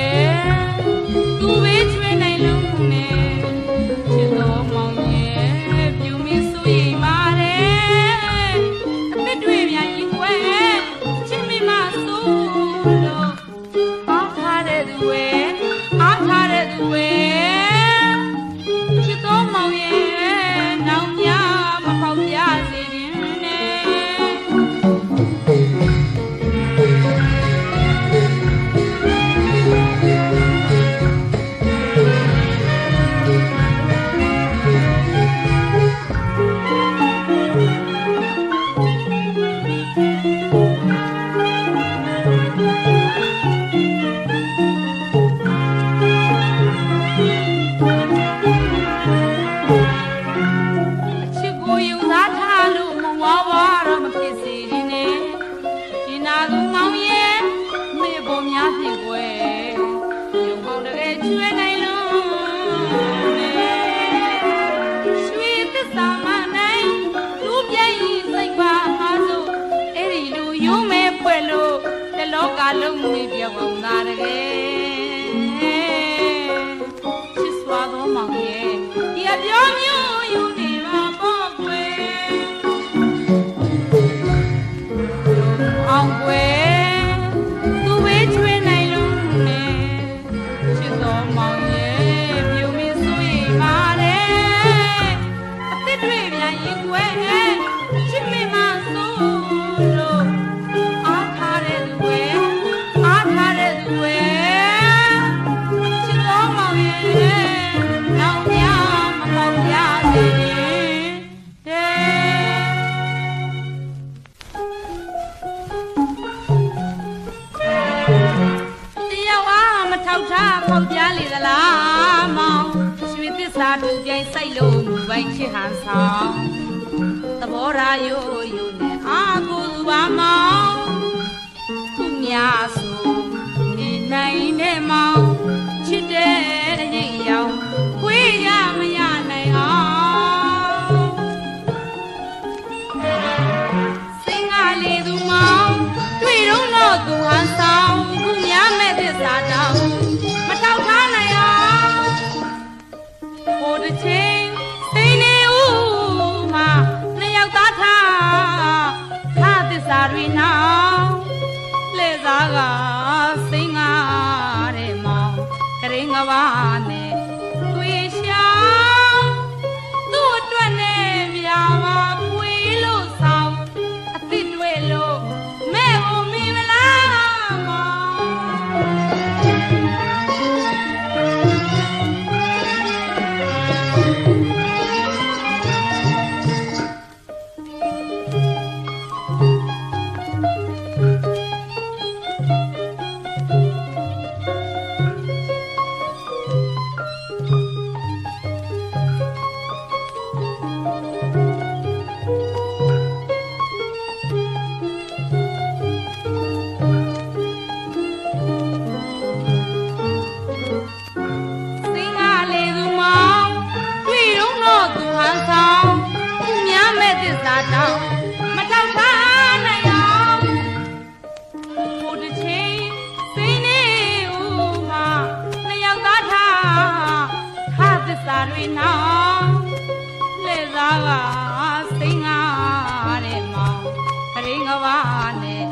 yeah. လုံးမေးပြကုန်သားတကယ်ချစ်စွာသောမောင်ရဲ့ သစ္စာတူပြိုင်စိုက်လို့မူပိုင်ချစ်ဟန်ဆောင်သဘောရာယိုယိုနဲ့အာကိုသူပါမောင်သူများဆိုနေနိုင်တဲ့မောင် Sabina. စာတွေနောင်လှည့်စားပါစိတ်ငါတဲ့မောင်ခရင်းကဘာနဲ့